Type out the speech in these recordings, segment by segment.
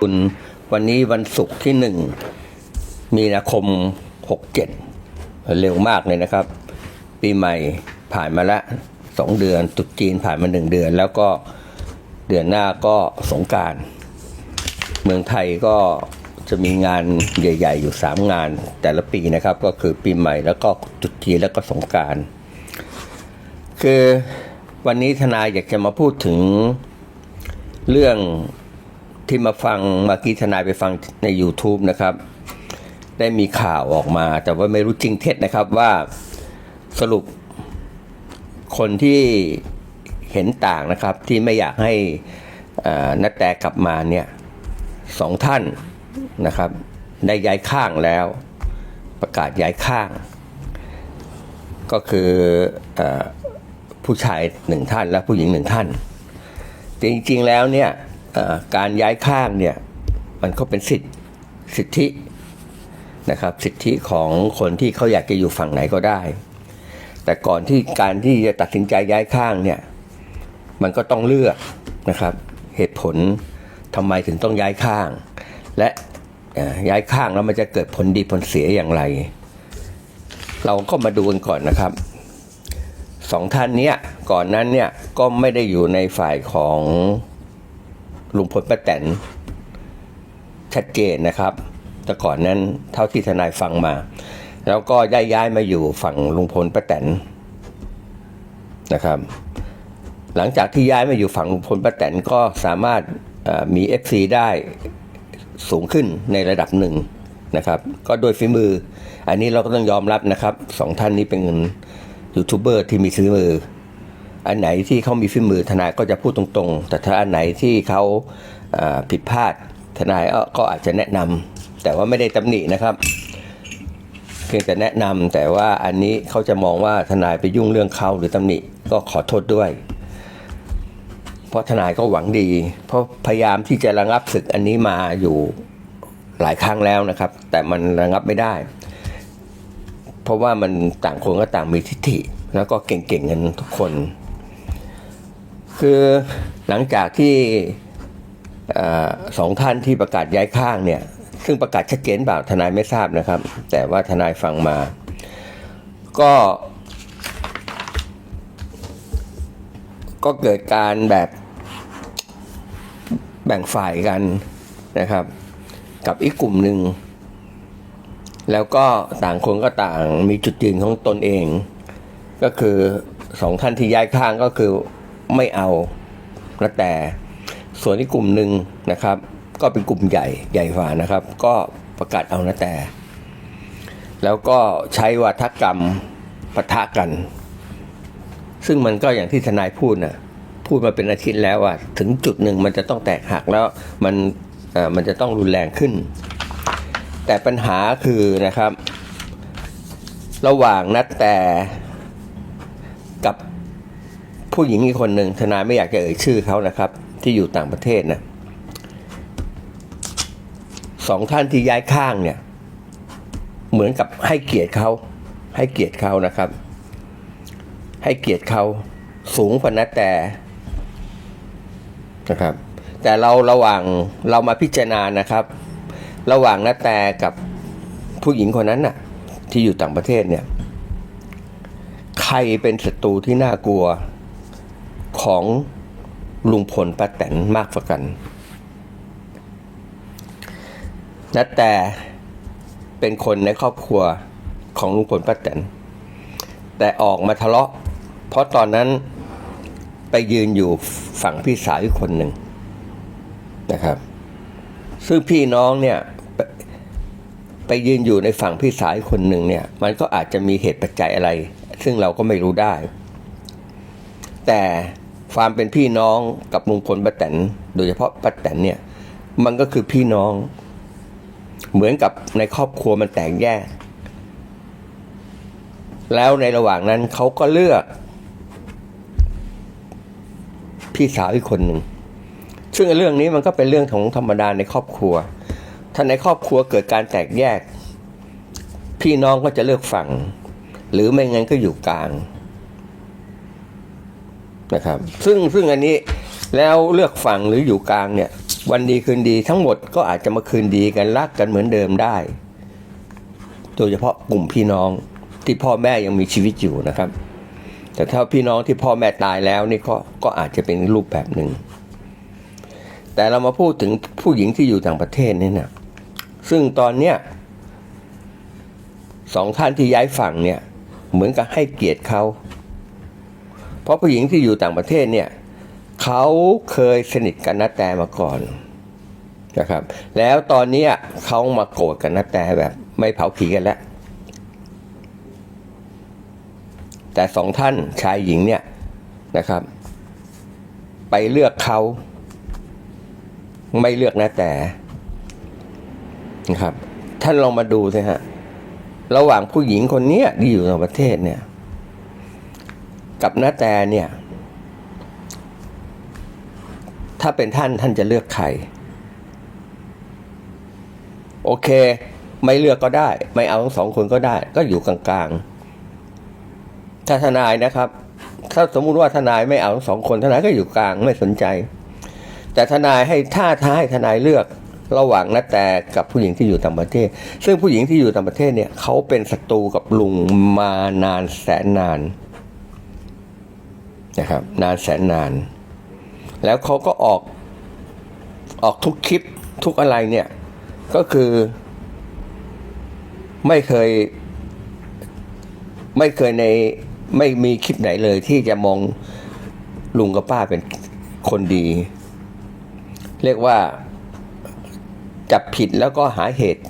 คุณวันนี้วันศุกร์ที่หนึ่งมีนาคมหกเจ็ดเร็วมากเลยนะครับ ปีใหม่ผ่านมาละสองเดือนตรุษจีนผ่านมาหนึ่งเดือน แล้วก็เดือนหน้าก็สงการ เมืองไทยก็จะมีงานใหญ่ ๆ อยู่สามงานแต่ละปีนะครับ ก็คือปีใหม่แล้วก็ตรุษจีนแล้วก็สงการ คือวันนี้ทนายอยากจะมาพูดถึงเรื่อง ที่มาฟังเมื่อกี้ทนายไปฟังใน YouTube นะครับ ได้มีข่าวออกมา แต่ว่าไม่รู้จริงเท็จนะครับว่าสรุปคนที่เห็นต่างนะครับ ที่ไม่อยากให้นัดแต่กลับมาเนี่ยสองท่านนะครับ ได้ย้ายข้างแล้ว ประกาศย้ายข้าง ก็คืออผู้ชายหนึ่งท่านและผู้หญิงหนึ่งท่าน จริงๆแล้วเนี่ย การย้ายข้างเนี่ยมันก็เป็นสิทธิสิทธินะครับสิทธิของคนที่เขาอยากจะอยู่ฝั่งไหนก็ได้ แต่ก่อนที่การที่จะตัดสินใจย้ายข้างเนี่ยมันก็ต้องเลือกนะครับเหตุผลทำไมถึงต้องย้ายข้าง และย้ายข้างแล้วมันจะเกิดผลดีผลเสียอย่างไร เราก็มาดูกันก่อนนะครับสองท่านเนี้ยก่อนนั้นเนี่ยก็ไม่ได้อยู่ในฝ่ายของ ลุงพลป้าแตนชัดเจนนะครับ แต่ก่อนนั้นเท่าที่ทนายฟังมา แล้วก็ย้ายย้ายมาอยู่ฝั่งลุงพลป้าแตนนะครับ หลังจากที่ย้ายมาอยู่ฝั่งลุงพลป้าแตนก็สามารถเอ่อมี FC ได้สูงขึ้นในระดับหนึ่งนะครับ ก็โดยฝีมือ อันนี้เราก็ต้องยอมรับนะครับสองท่านนี้เป็นยูทูบเบอร์ที่มีฝีมือ อันไหนที่เขามีฝีมือทนายก็จะพูดตรงๆ แต่ถ้าอันไหนที่เขาผิดพลาดทนายก็อาจจะแนะนำแต่ว่าไม่ได้ตำหนินะครับเพียงแต่แนะนำแต่ว่าอันนี้เขาจะมองว่าทนายไปยุ่งเรื่องเขาหรือตำหนิก็ขอโทษด้วย เพราะทนายก็หวังดี เพราะพยายามที่จะระงับศึกอันนี้มาอยู่หลายครั้งแล้วนะครับ แต่มันระงับไม่ได้ เพราะว่ามันต่างคนก็ต่างมีทิฐิ แล้วก็เก่งๆกันทุกคน คือหลังจากที่สองท่านที่ประกาศย้ายข้างเนี่ย ซึ่งประกาศชัดเจนเปล่าทนายไม่ทราบนะครับ แต่ว่าทนายฟังมา ก็ ก็เกิดการแบบแบ่งฝ่ายกันนะครับ กับอีกกลุ่มหนึ่ง แล้วก็ต่างคนก็ต่างมีจุดยืนของตนเอง ก็คือสองท่านที่ย้ายข้างก็คือ ไม่เอากระแต่ส่วนอีกกลุ่มหนึ่งนะครับ ก็เป็นกลุ่มใหญ่ใหญ่กว่านะครับ ก็ประกาศเอานะแต่ แล้วก็ใช้วัฒกรรมปะทะกัน ซึ่งมันก็อย่างที่ทนายพูดนะพูดมาเป็นอาทิตย์แล้วว่าถึงจุดหนึ่งมันจะต้องแตกหักแล้วมันอ่อมันจะต้องรุนแรงขึ้น แต่ปัญหาคือนะครับ ระหว่างนัดแต่ ผู้หญิงอีกคนหนึ่งทนายไม่อยากจะเอ่ยชื่อเขานะครับ ที่อยู่ต่างประเทศนะสองท่านที่ย้ายข้างเนี่ย เหมือนกับให้เกียรติเขาให้เกียรติเขานะครับ ให้เกียรติเขาสูงกว่านัดแต่นะครับ แต่เราระหว่างเรามาพิจารณานะครับ ระหว่างนัดแต่กับผู้หญิงคนนั้นน่ะ ที่อยู่ต่างประเทศเนี่ย ใครเป็นศัตรูที่น่ากลัว ของลุงพลป้าแตนมากกว่ากันนัดแต่เป็นคนในครอบครัวของลุงพลป้าแตนแต่ออกมาทะเลาะ เพราะตอนนั้นไปยืนอยู่ฝั่งพี่สาวอีกคนหนึ่งนะครับ ซึ่งพี่น้องเนี่ยไปไปยืนอยู่ในฝั่งพี่สาวอีกคนหนึ่งเนี่ย มันก็อาจจะมีเหตุปัจจัยอะไร ซึ่งเราก็ไม่รู้ได้ แต่ ความเป็นพี่น้องกับลุงพลป้าแตนโดยเฉพาะป้าแตนเนี่ย มันก็คือพี่น้อง เหมือนกับในครอบครัวมันแตกแยก แล้วในระหว่างนั้นเขาก็เลือก พี่สาวอีกคนหนึ่งซึ่งเรื่องนี้มันก็เป็นเรื่องของธรรมดาในครอบครัว ถ้าในครอบครัวเกิดการแตกแยก พี่น้องก็จะเลือกฝั่ง หรือไม่งั้นก็อยู่กลาง นะครับ ซึ่งซึ่งอันนี้แล้วเลือกฝั่งหรืออยู่กลางเนี่ย วันดีคืนดีทั้งหมดก็อาจจะมาคืนดีกันรักกันเหมือนเดิมได้ โดยเฉพาะกลุ่มพี่น้องที่พ่อแม่ยังมีชีวิตอยู่นะครับ แต่ถ้าพี่น้องที่พ่อแม่ตายแล้วนี่ก็ก็อาจจะเป็นรูปแบบหนึ่งแต่เรามาพูดถึงผู้หญิงที่อยู่ต่างประเทศนี่นะซึ่งตอนเนี้ยสองท่านที่ย้ายฝั่งเนี่ย เหมือนกับให้เกียรติเขา เพราะผู้หญิงที่อยู่ต่างประเทศเนี่ยเขาเคยสนิทกันนัดแต่มาก่อนนะครับ แล้วตอนนี้เขามาโกรธกันนัดแต่แบบ ไม่เผาผีกันแล้วแต่สองท่านชายหญิงเนี่ยนะครับ ไปเลือกเขาไม่เลือกนะแต่นะครับ ท่านลองมาดูสิฮะ ระหว่างผู้หญิงคนนี้ที่อยู่ในประเทศเนี่ย กับน้าแต่เนี่ย ถ้าเป็นท่านท่านจะเลือกใคร โอเค ไม่เลือกก็ได้ ไม่เอาทั้งสองคนก็ได้ ก็อยู่กลางๆ ถ้าทนายนะครับ ถ้าสมมุติว่าทนายไม่เอาทั้งสองคนทนายก็อยู่กลางไม่สนใจ แต่ทนายให้ถ้าท้าให้ทนายเลือกระหว่างนัแต่กับผู้หญิงที่อยู่ต่างประเทศ ซึ่งผู้หญิงที่อยู่ต่างประเทศเนี่ยเขาเป็นศัตรูกับลุงมานานแสนนาน นะครับ นานแสนนาน แล้วเขาก็ออกออกทุกคลิปทุกอะไรเนี่ย ก็คือไม่เคย ไม่เคยในไม่มีคลิปไหนเลยที่จะมองลุงกับป้าเป็นคนดี เรียกว่าจับผิดแล้วก็หาเหตุ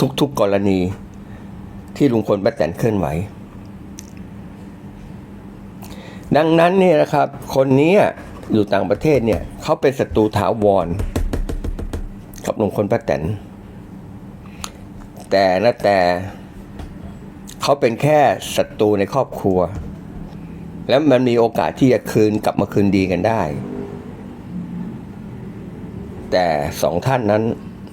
ทุกๆกกรณีที่ลุงพลป้าแตนเคลื่อนไหว ดังนั้นเนี่ยนะครับ คนนี้อยู่ต่างประเทศเนี่ยเขาเป็นศัตรูถาวร กับลุงพลป้าแตนแต่นะแต่เขาเป็นแค่ศัตรูในครอบครัว แล้วมันมีโอกาสที่จะคืนกลับมาคืนดีกันได้ แต่สองท่านนั้น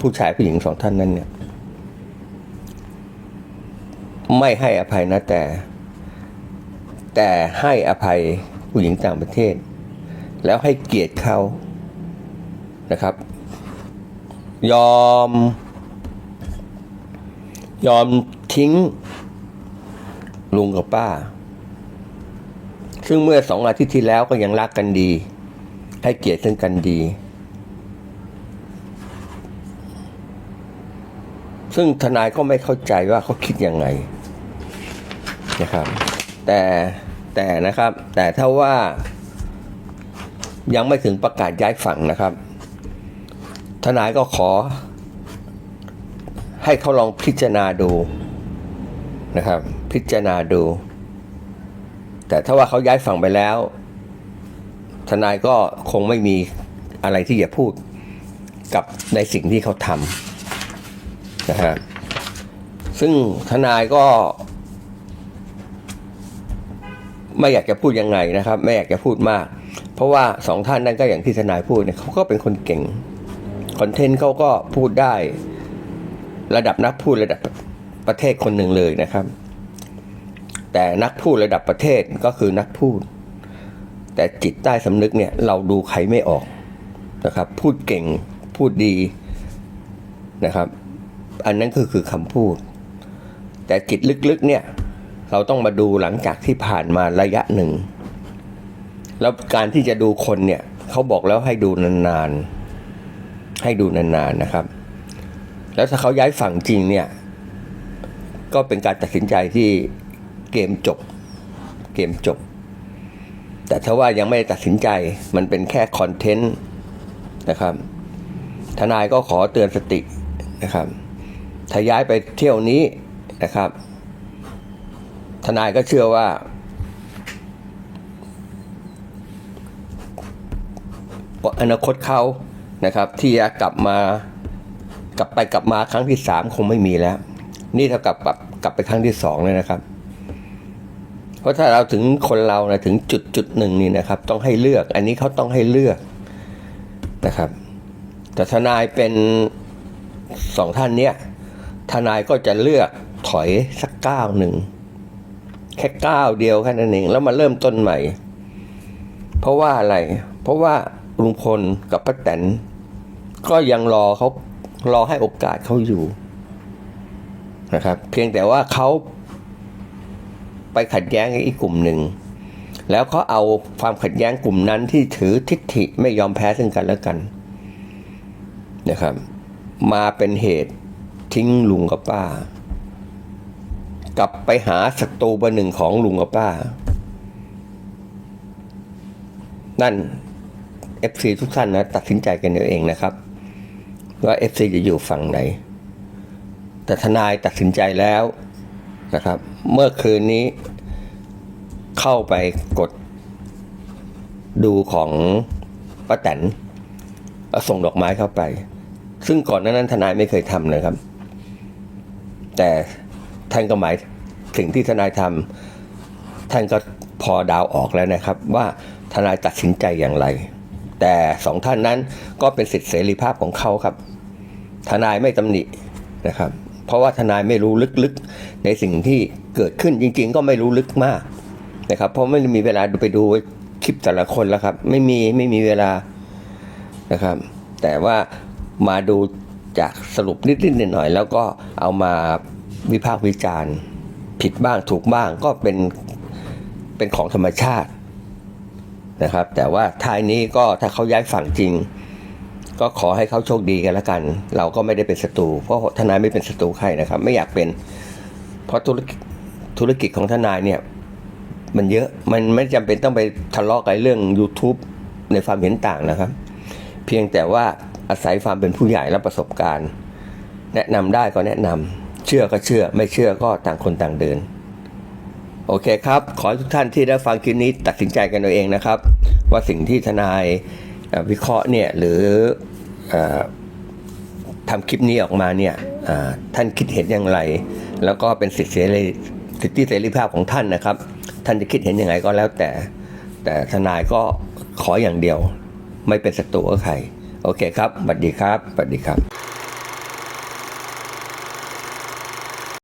ผู้ชายผู้หญิงสองท่านนั้นเนี่ย ไม่ให้อภัยนะแต่ แต่ให้อภัยผู้หญิงต่างประเทศ แล้วให้เกียรติเขานะครับ ยอม ยอมทิ้งลุงกับป้า ซึ่งเมื่อสองอาทิตย์ที่แล้วก็ยังรักกันดี ให้เกียรติซึ่งกันดี ซึ่งทนายก็ไม่เข้าใจว่าเขาคิดยังไงนะครับ แต่ แต่นะครับ แต่ถ้าว่ายังไม่ถึงประกาศย้ายฝั่งนะครับ ทนายก็ขอ ให้เขาลองพิจารณาดูนะครับ พิจารณาดู แต่ถ้าว่าเขาย้ายฝั่งไปแล้ว ทนายก็คงไม่มีอะไรที่จะพูดกับในสิ่งที่เขาทำนะฮะซึ่งทนายก็ ไม่อยากจะพูดยังไงนะครับ ไม่อยากจะพูดมาก เพราะว่าสองท่านนั้นก็อย่างที่ทนายพูดเนี่ยเขาก็เป็นคนเก่งคอนเทนต์เขาก็พูดได้ ระดับนักพูดระดับประเทศคนหนึ่งเลยนะครับ แต่นักพูดระดับประเทศก็คือนักพูด แต่จิตใต้สำนึกเนี่ยเราดูใครไม่ออกนะครับ พูดเก่งพูดดีนะครับ อันนั้นคือคือคำพูด แต่จิตลึกๆเนี่ย เราต้องมาดูหลังจากที่ผ่านมาระยะหนึ่ง แล้วการที่จะดูคนเนี่ยเขาบอกแล้วให้ดูนานๆ ให้ดูนานๆนะครับ แล้วถ้าเขาย้ายฝั่งจริงเนี่ย ก็เป็นการตัดสินใจที่เกมจบ เกมจบ แต่ถ้าว่ายังไม่ตัดสินใจมันเป็นแค่คอนเทนต์นะครับ ทนายก็ขอเตือนสตินะครับ ถ้าย้ายไปเที่ยวนี้นะครับ ทนายก็เชื่อว่า อนาคตเขานะครับ ที่จะกลับมากลับไปกลับมาครั้งที่สามคงไม่มีแล้ว นี่เท่ากับกลับกลับไปครั้งที่สองเลยนะครับ เพราะถ้าเราถึงคนเรานะถึงจุดจุดหนึ่งนี่นะครับ ต้องให้เลือก อันนี้เขาต้องให้เลือกนะครับ แต่ทนายเป็นสองท่านเนี้ยทนายก็จะเลือกถอยสักก้าวหนึ่ง แค่ก้าวเดียวแค่นั้นเองแล้วมาเริ่มต้นใหม่ เพราะว่าอะไร เพราะว่าลุงพลกับป้าแตนก็ยังรอเขารอให้โอกาสเขาอยู่นะครับ เพียงแต่ว่าเขาไปขัดแย้งกับอีกกลุ่มหนึ่ง แล้วเขาเอาความขัดแย้งกลุ่มนั้นที่ถือทิฏฐิไม่ยอมแพ้ซึ่งกันและกันนะครับ มาเป็นเหตุทิ้งลุงกับป้า กลับไปหาศัตรูเบอร์หนึ่งของลุงกับป้า นั่น FC ทุกท่านนะ ตัดสินใจกันเอาเองนะครับ ว่า FC จะอยู่ฝั่งไหน แต่ทนายตัดสินใจแล้วนะครับ เมื่อคืนนี้เข้าไปกดดูของป้าแตนแล้วส่งดอกไม้เข้าไป ซึ่งก่อนหนานั้นทนายไม่เคยทำนะครับ แต่ ท่านก็หมายสิ่งที่ทนายทำท่านก็พอดาวออกแล้วนะครับ ว่าทนายตัดสินใจอย่างไร แต่สองท่านนั้นก็เป็นสิทธิเสรีภาพของเขาครับ ทนายไม่ตำหนินะครับ เพราะว่าทนายไม่รู้ลึกๆ ในสิ่งที่เกิดขึ้นจริง ๆ ก็ไม่รู้ลึกมากนะครับ เพราะไม่มีเวลาไปดูคลิปแต่ละคนแล้วครับ ไม่มีไม่มีเวลานะครับ แต่ว่ามาดูจากสรุปนิดๆหน่อยๆแล้วก็เอามา วิพากษ์วิจารณ์ ผิดบ้างถูกบ้างก็เป็นเป็นของธรรมชาตินะครับ แต่ว่าท้ายนี้ก็ถ้าเขาย้ายฝั่งจริง ก็ขอให้เขาโชคดีกันล้วกัน เราก็ไม่ได้เป็นศัตรูเพราะทนายไม่เป็นศัตรูใครนะครับ ไม่อยากเป็น เพราะธุรกิจธุรกิจของทนายเนี่ยมันเยอะมันไม่จำเป็นต้องไปทะเลาะกันเรื่อง YouTube ในความเห็นต่างนะครับ เพียงแต่ว่าอาศัยความเป็นผู้ใหญ่และประสบการณ์ แนะนำได้ก็แนะนำ เชื่อก็เชื่อ ไม่เชื่อก็ต่างคนต่างเดิน โอเคครับ ขอให้ทุกท่านที่ได้ฟังคลิปนี้ตัดสินใจกันเอาเองนะครับ ว่าสิ่งที่ทนายวิเคราะห์เนี่ยหรืออทำคลิปนี้ออกมาเนี่ยท่านคิดเห็นอย่างไร แล้วก็เป็นสิทธิเสรีสิทธิเสรีภาพของท่านนะครับ ท่านจะคิดเห็นยังไงก็แล้วแต่ แต่ทนายก็ขออย่างเดียว ไม่เป็นศัตรูกับใคร โอเคครับสวัสดีครับสวัสดีครับ